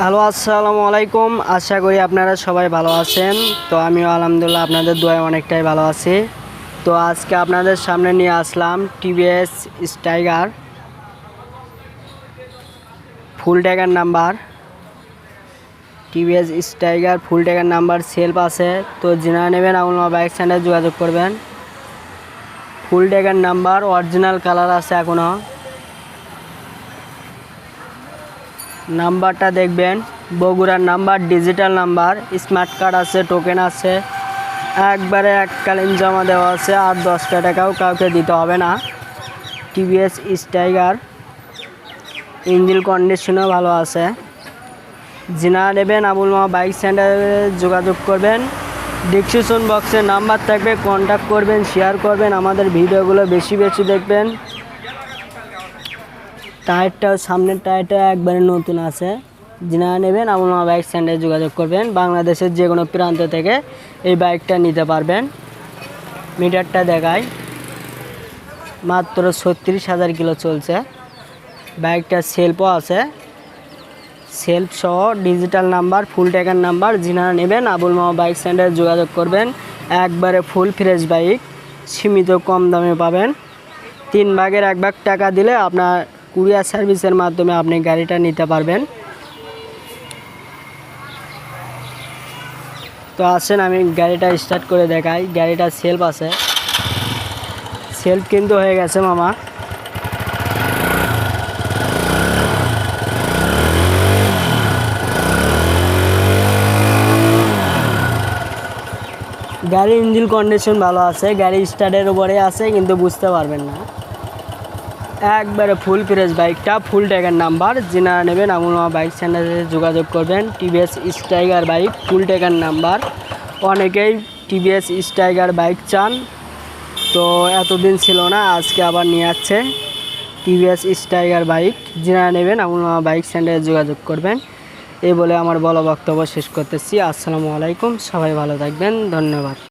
Hello, আসসালামু আলাইকুম। আশা করি আপনারা সবাই ভালো আছেন। তো আমিও আলহামদুলিল্লাহ আপনাদের দোয়ায় অনেকটাই ভালো আছি। তো আজকে আপনাদের সামনে নিয়ে আসলাম TVS Stryker full tagger number. TVS Stryker full tagger number self আছে। তো যিনারা নেবেন আমুল বাইক স্ট্যান্ডে যোগাযোগ করবেন। Full tagger number original colour আছে এখনও নাম্বারটা দেখবেন। বগুড়ার number digital number smart card আছে টোকেন আছে। একবারে এককালীন জমা দেওয়া আছে, আর দশটা টাকাও কাউকে দিতে হবে না। টিভিএস স্টাইগার ইঞ্জিন কন্ডিশনও ভালো আছে। যিনা নেবেন, আবুল মামা বাইক সেন্টারে যোগাযোগ করবেন। ডিসক্রিপশন বক্সে নাম্বার থাকবে কন্ট্যাক্ট করবেন শেয়ার করবেন, আমাদের ভিডিওগুলো বেশি বেশি দেখবেন। টায়ারটাও সামনের টায়ারটা একবারে নতুন আছে। যিনারা নেবেন মামা বাইক সেন্টারে যোগাযোগ করবেন। বাংলাদেশের যে কোনো প্রান্ত থেকে এই বাইকটা নিতে পারবেন। মিটারটা দেখায় মাত্র ছত্রিশ হাজার কিলো চলছে। বাইকটা সেলফও আছে। সেলফ সহ digital number full tagger number যিনারা নেবেন আবুল মামা বাইক সেন্টারে যোগাযোগ করবেন। একবারে ফুল ফ্রেশ বাইক সীমিত কম দামে পাবেন। তিন ভাগের এক ভাগ টাকা দিলে আপনার কুরিয়ার সার্ভিসের মাধ্যমে আপনি গাড়িটা নিতে পারবেন। তো আসেন, আমি গাড়িটা স্টার্ট করে দেখাই। গাড়িটা সেলফ আছে। সেলফ কিন্তু হয়ে গেছে, মামা। গাড়ির ইঞ্জিন কন্ডিশন ভালো আছে, গাড়ি স্টার্টের উপরে আছে, কিন্তু বুঝতে পারবেন না। একবারে ফুল ফ্রেশ বাইকটা ফুল ট্যাগের নাম্বার যিনারা নেবেন আমুল মামা বাইক সেন্টারে যোগাযোগ করবেন। টিভিএস স্ট্রাইগার বাইক ফুল ট্যাগের নাম্বার অনেকেই টিভিএস স্ট্রাইগার বাইক চান। তো এতদিন ছিল না, আজকে আবার নিয়ে আসছে টিভিএস স্ট্রাইগার বাইক যিনারা নেবেন আমুল মামা বাইক সেন্টারে যোগাযোগ করবেন। এই বলে আমার বলো বক্তব্য শেষ করতেছি। আসসালামু আলাইকুম, সবাই ভালো থাকবেন। ধন্যবাদ।